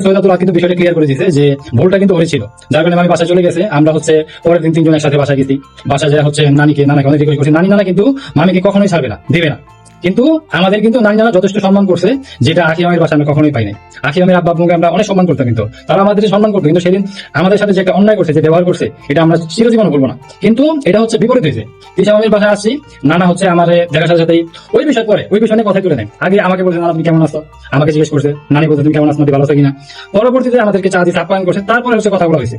হক কিন্তু বিষয়টা ক্লিয়ার করে দিয়েছে যে ভুলটা কিন্তু হয়েছিল। যার কারণে আমি বাসায় চলে গেছে, আমরা হচ্ছে পরের দিন তিনজন একসাথে বাসায় গেছি। বাসায় যা হচ্ছে নানিকে, নানাকে অনেক রিকোয়েস্ট করছি, নানি নানা কিন্তু মামিকে কখনোই ছাড়বে না, দিবে না। কিন্তু আমাদের কিন্তু নানি নানা যথেষ্ট সম্মান করছে, যেটা আখি আমের বাসায় আমরা কখনোই পাই নাই। আখি আমের আব্বা আব্বুকে আমরা অনেক সম্মান করতাম কিন্তু। তারা আমাদের সম্মান করতো, কিন্তু সেদিন আমাদের সাথে যে একটা অন্যায় করছে, যে ব্যবহার করছে, এটা আমরা চিরজীবন বলব না। কিন্তু এটা হচ্ছে বিপরীত হয়েছে। তিশা মামির বাসায় আসছি, নানা হচ্ছে আমার দেখার সাথে সাথেই ওই বিষয় পরে, ওই বিষয় নিয়ে কথা তুলে নেয়। আগে আমাকে বলছে, নানা, তুমি কেমন আছো? আমাকে জিজ্ঞেস করছে, নানি বলছে, তুমি কেমন আসো ভালো আছো কিনা? পরবর্তীতে আমাদেরকে চা দিয়ে আপ্যায়ন করছে, তারপরে হচ্ছে কথাগুলো হয়েছে।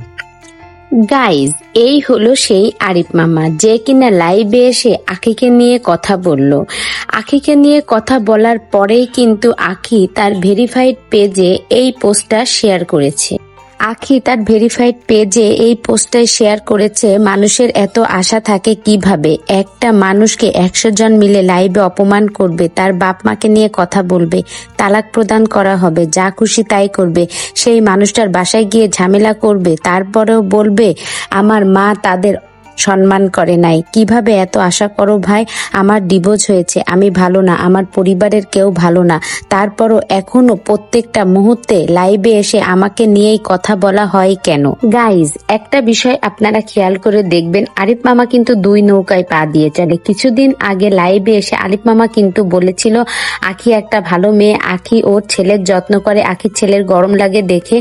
গাইজ এই হলো সেই আরিফ মামা। যে কিনা লাইভে এসে আখিকে নিয়ে কথা বলল। আখিকে নিয়ে কথা বলার পরেই কিন্তু আখি তার ভেরিফাইড পেজে এই পোস্টটা শেয়ার করেছে। আখি তার ভেরিফাইড পেজে এই পোস্টটাই শেয়ার করেছে, মানুষের এত আশা থাকে কীভাবে? একটা মানুষকে একশো জন মিলে লাইভে অপমান করবে, তার বাপ মাকে নিয়ে কথা বলবে, তালাক প্রদান করা হবে, যা খুশি তাই করবে, সেই মানুষটার বাসায় গিয়ে ঝামেলা করবে, তারপরেও বলবে, আমার মা তাদের সম্মান করে নাই। কীভাবে এত আশা করো ভাই? আমার ডিভোর্স হয়েছে, আমি ভালো না, আমার পরিবারের কেউ ভালো না। তারপরও এখনও প্রত্যেকটা মুহূর্তে লাইভে এসে আমাকে নিয়েই কথা বলা হয় কেন? গাইজ একটা বিষয় আপনারা খেয়াল করে দেখবেন, আরিফ মামা কিন্তু দুই নৌকায় পা দিয়ে চলে। কিছুদিন আগে লাইভে এসে আরিফ মামা কিন্তু বলেছিল, আখি একটা ভালো মেয়ে, আখি ওর ছেলের যত্ন করে আখির ছেলের গরম লাগে দেখে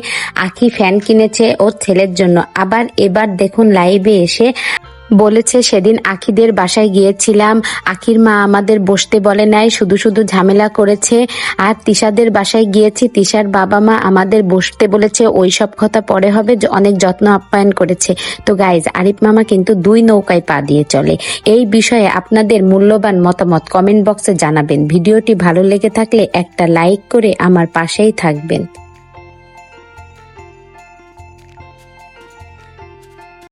আখি ফ্যান কিনেছে ওর ছেলের জন্য। আবার এবার দেখুন, লাইভে এসে বলেছে, সেদিন আখিদের বাসায় গিয়েছিলাম। আখির মা আমাদের বসতে বলে নাই, শুধু শুধু ঝামেলা করেছে। আর তিশাদের বাসায় গিয়েছি, তিশার বাবা মা আমাদের বসতে বলেছে, ওই সব কথা পরে হবে অনেক যত্ন আপ্যায়ন করেছে। তো গাইজ আরিফ মামা কিন্তু দুই নৌকায় পা দিয়ে চলে। এই বিষয়ে আপনাদের মূল্যবান মতামত কমেন্ট বক্সে জানাবেন। ভিডিওটি ভালো লেগে থাকলে একটা লাইক করে আমার পাশেই থাকবেন।